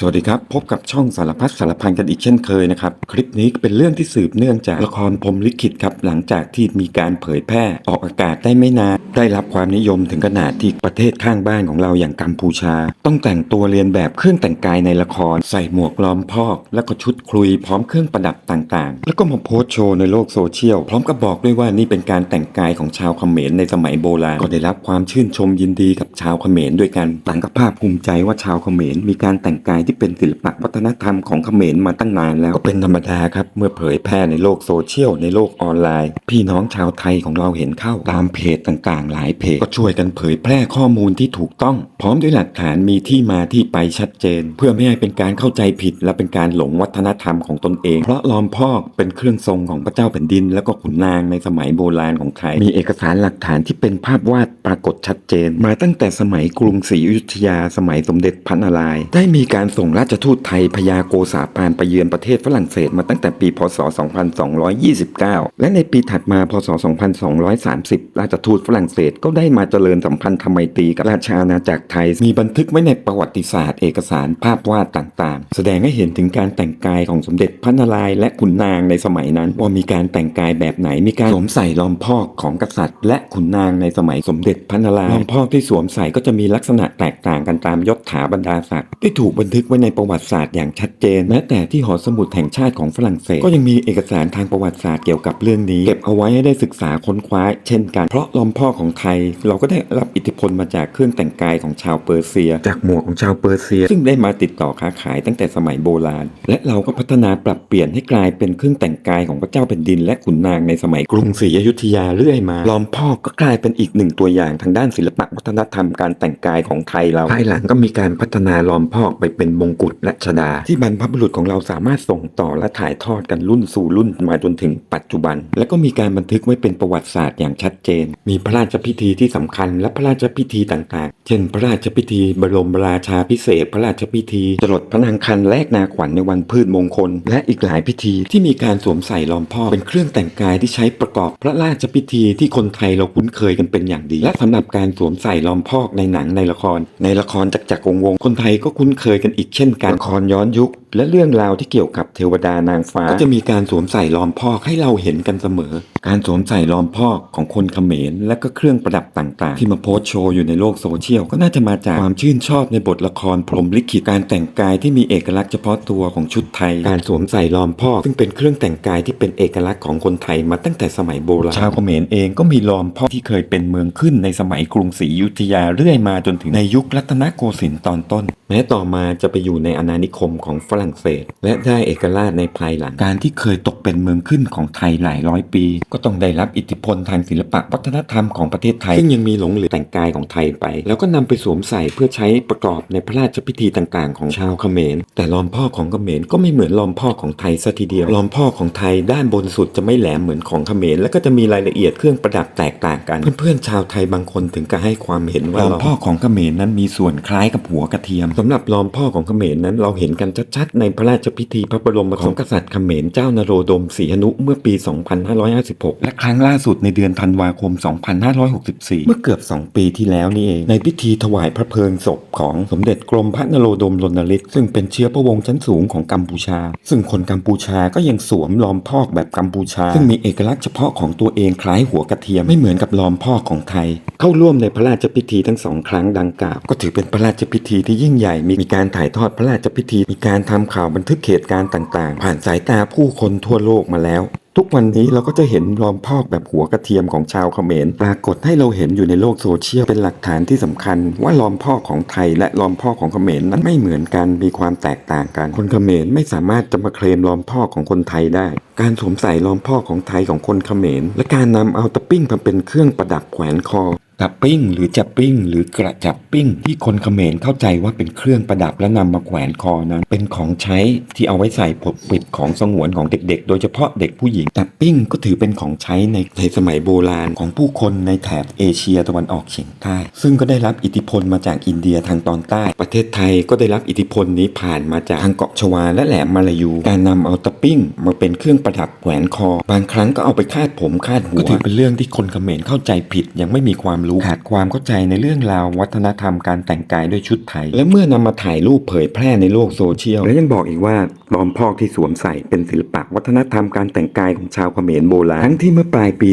สวัสดีครับ พบกับช่องสารพัดสารพันกันอีกเช่นเคยนะครับ คลิปนี้เป็นเรื่องที่สืบเนื่องจากละครพรมลิขิตครับ หลังจากที่มีการเผยแพร่ออกอากาศได้ไม่นาน ได้รับความนิยมถึงขนาดที่ประเทศข้างบ้านของเราอย่างกัมพูชา ต้องแต่งตัวเรียนแบบเครื่องแต่งกายในละคร ใส่หมวกล้อมพอก แล้วก็ชุดคลุยพร้อมเครื่องประดับต่างๆ แล้วก็มาโพสต์โชว์ในโลกโซเชียลพร้อมกับบอกด้วยว่านี่เป็นการแต่งกายของชาวเขมรในสมัยโบราณก็ได้รับความชื่นชมยินดีกับชาวเขมรด้วยกันต่างก็ภาคภูมิใจว่าชาวเขมรมีการแต่งกายที่เป็นศิลปะวัฒนธรรมของเขมรมาตั้งนานแล้วก็เป็นธรรมดาครับเมื่อเผยแพร่ในโลกโซเชียลในโลกออนไลน์ พี่น้องชาวไทยของเราเห็นเข้าตามเพจต่างๆ หลายเพจก็ช่วยกันเผยแพร่ข้อมูลที่ถูกต้อง พร้อมด้วยหลักฐานมีที่มาที่ไปชัดเจน เพื่อไม่ให้เป็นการเข้าใจผิด และเป็นการหลงวัฒนธรรมของตนเอง เพราะลอมพอกเป็นเครื่องทรงของพระเจ้าแผ่นดิน และก็ขุนนางในสมัยโบราณของไทยมีเอกสารหลักฐานที่เป็นภาพวาดปรากฏชัดเจน มาตั้งแต่สมัยกรุงศรีอยุธยาสมัยสมเด็จพระนารายณ์ได้มีการส่งราชทูตไทยพญาโกษาปานไปเยือนประเทศฝรั่งเศสมาตั้งแต่ปี พศ 2229 และในปีถัดมา พศ 2230 ราชทูตฝรั่งเศสก็ได้มาเจริญสัมพันธไมตรีกับราชอาณาจักรไทย มีบันทึกไว้ในประวัติศาสตร์เอกสารภาพวาดต่างๆ แสดงให้เห็นถึงการแต่งกายของสมเด็จพระนารายณ์และขุนนางในสมัยนั้น ว่ามีการแต่งกายแบบไหน มีการสวมใส่ล้อมพอกของกษัตริย์ และขุนนางในสมัยสมเด็จพระนารายณ์ล้อมพอกที่สวมใส่ก็จะมีลักษณะแตกต่างกันตามยศถาบรรดาศักดิ์ที่ถูกบันทึกไว้ในประวัติศาสตร์อย่างชัดเจน แม้แต่ที่หอสมุดแห่งชาติของฝรั่งเศส ก็ยังมีเอกสารทางประวัติศาสตร์เกี่ยวกับเรื่องนี้ เก็บเอาไว้ให้ได้ศึกษาค้นคว้า เช่นกัน เพราะล้อมพ่อของไทย เราก็ได้รับอิทธิพลมาจากเครื่องแต่งกายของชาวเปอร์เซีย จากหมวกของชาวเปอร์เซีย ซึ่งได้มาติดต่อค้าขายตั้งแต่สมัยโบราณ และเราก็พัฒนาปรับเปลี่ยนให้กลายเป็นเครื่องแต่งกายของพระเจ้าแผ่นดิน และขุนนางในสมัยกรุงศรีอยุธยาเรื่อยมาล้อมพ่อก็กลายเป็นอีกหนึ่งตัวอย่างทางด้านศิลปะวัฒนธรรมการแต่งกายของไทยเราภายหลังก็มีการพัฒนาล้อมพอกไปเป็นมงกุฎและชดา ที่บรรพบุรุษของเราสามารถส่งต่อและถ่ายทอดกันรุ่นสู่รุ่นมาจนถึงปัจจุบัน และก็มีการบันทึกไว้เป็นประวัติศาสตร์อย่างชัดเจน มีพระราชพิธีที่สำคัญและพระราชพิธีต่างๆ เช่น พระราชพิธีบรมราชาพิเศษ พระราชพิธีจรดพระนางคันแลกนาขวัญในวันพืชมงคล และอีกหลายพิธีที่มีการสวมใส่ล้อมพ่อเป็นเครื่องแต่งกายที่ใช้ประกอบพระราชพิธีที่คนไทยเราคุ้นเคยกันเป็นอย่างดี และสำหรับการสวมใส่ล้อมพอกในหนังในละคร ในละครจักรจักรวงวงคนไทยก็คุ้นเคยกันอีกเช่นกันละครย้อนยุคและเรื่องราวที่เกี่ยวกับเทวดานางฟ้าก็จะมีการสวมใส่ล้อมพอกให้เราเห็นกันเสมอ การสวมใส่ล้อมพอกของคนเขมร และก็เครื่องประดับต่างๆ ที่มาโพสต์โชว์อยู่ในโลกโซเชียลก็น่าจะมาจากความชื่นชอบในบทละครพรหมลิขิตการแต่งกายที่มีเอกลักษณ์เฉพาะตัวของชุดไทย การสวมใส่ล้อมพอกซึ่งเป็นเครื่องแต่งกายที่เป็นเอกลักษณ์ของคนไทยมาตั้งแต่สมัยโบราณชาวเขมรเองก็มีล้อมพอกที่เคยเป็นเมืองขึ้นในสมัยกรุงศรีอยุธยาเรื่อยมาจนถึงในยุครัตนโกสินทร์ตอนต้น แม้ต่อมาจะไปอยู่ในอาณานิคมของฝรั่งเศส และได้เอกราชในภายหลัง การที่เคยตกเป็นเมืองขึ้นของไทยหลายร้อยปี ก็ต้องได้รับอิทธิพลทางศิลปะวัฒนธรรมของประเทศไทย ซึ่งยังมีหลงเหลือแต่งกายของไทยไป แล้วก็นำไปสวมใส่เพื่อใช้ประกอบในพระราชพิธีต่างๆ ของชาวเขมร แต่ลอมพ่อของเขมรก็ไม่เหมือนลอมพ่อของไทยซะทีเดียวลอมพ่อของไทยด้านบนสุดจะไม่แหลมเหมือนของเขมรและก็จะมีรายละเอียดเครื่องประดับแตกต่างกัน เพื่อนๆชาวไทยบางคนถึงกับให้ความเห็นว่าลอมพ่อของเขมรนั้นมีส่วนคล้ายกับหัวกระเทียมสำหรับลอมพ่อของเขมรนั้นเราเห็นกันชัดๆในพระราชพิธีพระบรมของกษัตริย์เขมรเจ้านโรดมศรีหนุเมื่อปี 2556 และครั้งล่าสุดในเดือนธันวาคม 2564 เมื่อเกือบ 2 ปีที่แล้วนี่เอง ในพิธีถวายพระเพลิงศพของสมเด็จกรมพระนโรดมรณฤทธิ์ซึ่งเป็นเชื้อพระวงศ์ชั้นสูงของกัมพูชา ซึ่งคนกัมพูชาก็ยังสวมล้อมพอกแบบกัมพูชา ซึ่งมีเอกลักษณ์เฉพาะของตัวเองคล้ายหัวกระเทียมไม่เหมือนกับล้อมพอกของไทย เข้าร่วมในพระราชพิธีทั้งสองครั้งดังกล่าวก็ถือเป็นพระราชพิธีที่ยิ่งใหญ่มีมีการถ่ายทอดพระราชพิธีมีการทำข่าวบันทึกเหตุการณ์ต่างๆ ผ่านสายตาผู้คนทั่วโลกมาแล้ว ทุกวันนี้เราก็จะเห็นล้อมพอกแบบหัวกระเทียมของชาวเขมรปรากฏให้เราเห็นอยู่ในโลกโซเชียลเป็นหลักฐานที่สำคัญ ว่าล้อมพอกของไทยและล้อมพอกของเขมรนั้นไม่เหมือนกันมีความแตกต่างกัน คนเขมรไม่สามารถจะมาเคลมล้อมพอกของคนไทยได้ การสวมใส่ล้อมพอกของไทยของคนเขมรและการนำเอาตะปิ้งมาเป็นเครื่องประดับแขวนคอ ตับปิ้งหรือจับปิ้ง หรือกระจับปิ้ง ที่คนเขมรเข้าใจว่าเป็นเครื่องประดับและนำมาแขวนคอนั้น เป็นของใช้ที่เอาไว้ใส่ปกปิดของสงวนของเด็กๆ โดยเฉพาะเด็กผู้หญิงตับปิ้งก็ถือเป็นของใช้ในในสมัยโบราณของผู้คนในแถบเอเชียตะวันออกเฉียงใต้ ซึ่งก็ได้รับอิทธิพลมาจากอินเดียทางตอนใต้ ประเทศไทยก็ได้รับอิทธิพลนี้ผ่านมาจากทางเกาะชวาและแหลมมาลายู การนำเอาตะปิ้งมาเป็นเครื่องประดับแขวนคอ บางครั้งก็เอาไปคาดผมคาดหัวก็ถือเป็นเรื่องที่คนเขมรเข้าใจผิดยังไม่มีความรู้ขาดความเข้าใจในเรื่องราววัฒนธรรมการแต่งกายด้วยชุดไทย และเมื่อนำมาถ่ายรูปเผยแพร่ในโลกโซเชียล และยังบอกอีกว่าลอมพอกที่สวมใส่เป็นศิลปะวัฒนธรรมการแต่งกายของชาวเขมรโบราณทั้งที่เมื่อปลายปี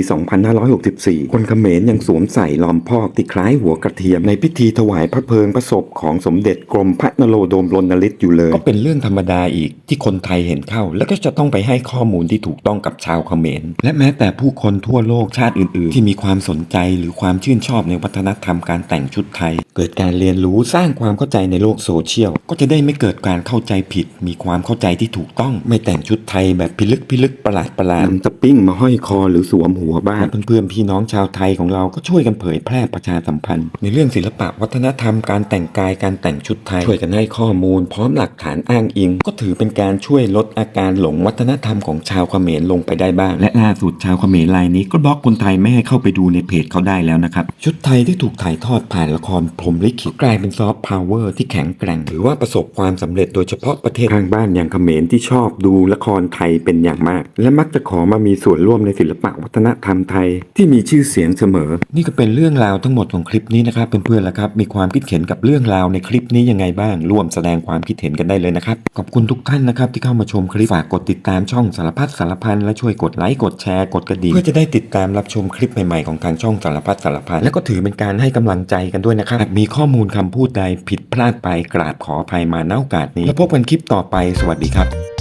2564 คนเขมรยังสวมใส่ลอมพอกที่คล้ายหัวกระเทียม ในพิธีถวายพระเพลิงพระศพของสมเด็จกรมพระนโรดมรณฤทธิ์อยู่เลย ก็เป็นเรื่องธรรมดาอีกที่คนไทยเห็นเข้า แล้วก็จะต้องไปให้ข้อมูลที่ถูกต้องกับชาวเขมรและแม้แต่ผู้คนทั่วโลกชาติอื่น ๆ ที่มีความสนใจหรือความชื่นชอบในวัฒนธรรมการแต่งชุดไทย เกิดการเรียนรู้สร้างความเข้าใจในโลกโซเชียล ก็จะได้ไม่เกิดการเข้าใจผิด มีความเข้าใจที่ถูกต้อง ไม่แต่งชุดไทยแบบพิลึกพิลึกประหลาดประหลาดนำสปริ้งมาห้อยคอหรือสวมหัวบ้างเพื่อนๆพี่น้องชาวไทยของเราก็ช่วยกันเผยแพร่ประชาสัมพันธ์ ในเรื่องศิลปะวัฒนธรรมการแต่งกายการแต่งชุดไทย ช่วยกันให้ข้อมูล พร้อมหลักฐานอ้างอิง ก็ถือเป็นการช่วยลดอาการหลงวัฒนธรรมของชาวเขมรลงไปได้บ้าง และล่าสุดชาวเขมรรายนี้ก็บล็อกคนไทยไม่ให้เข้าไปดูในเพจเขาได้แล้วนะครับชุดไทยที่ถูกถ่ายทอดผ่านละครพรมลิขิตกลายเป็นซอฟต์พาวเวอร์ที่แข็งแกร่งถือว่าประสบความสำเร็จโดยเฉพาะประเทศข้างบ้านอย่างเขมรที่ชอบดูละครไทยเป็นอย่างมาก และมักจะขอมามีส่วนร่วมในศิลปะวัฒนธรรมไทย ที่มีชื่อเสียงเสมอ นี่ก็เป็นเรื่องราวทั้งหมดของคลิปนี้นะครับเพื่อนๆล้วครับ มีความคิดเห็นกับเรื่องราวในคลิปนี้ยังไงบ้างร่วมแสดงความคิดเห็นกันได้เลยนะครับขอบคุณทุกท่านนะครับที่เข้ามาชมคลิปฝากกดติดตามช่องสารพัดสารพันและช่วยกดไลค์กดแชร์กดกระดิ่งเพื่อจะได้ติดตามรับชมคลิปใหม่ๆของทางช่องสารพัดสารพันและก็ถือเป็นการให้กำลังใจกันด้วยนะครับหากมีข้อมูลคำพูดใดผิดพลาดไปกราบขออภัยมาณโอกาสนี้ แล้วพบกันคลิปต่อไปสวัสดีครับ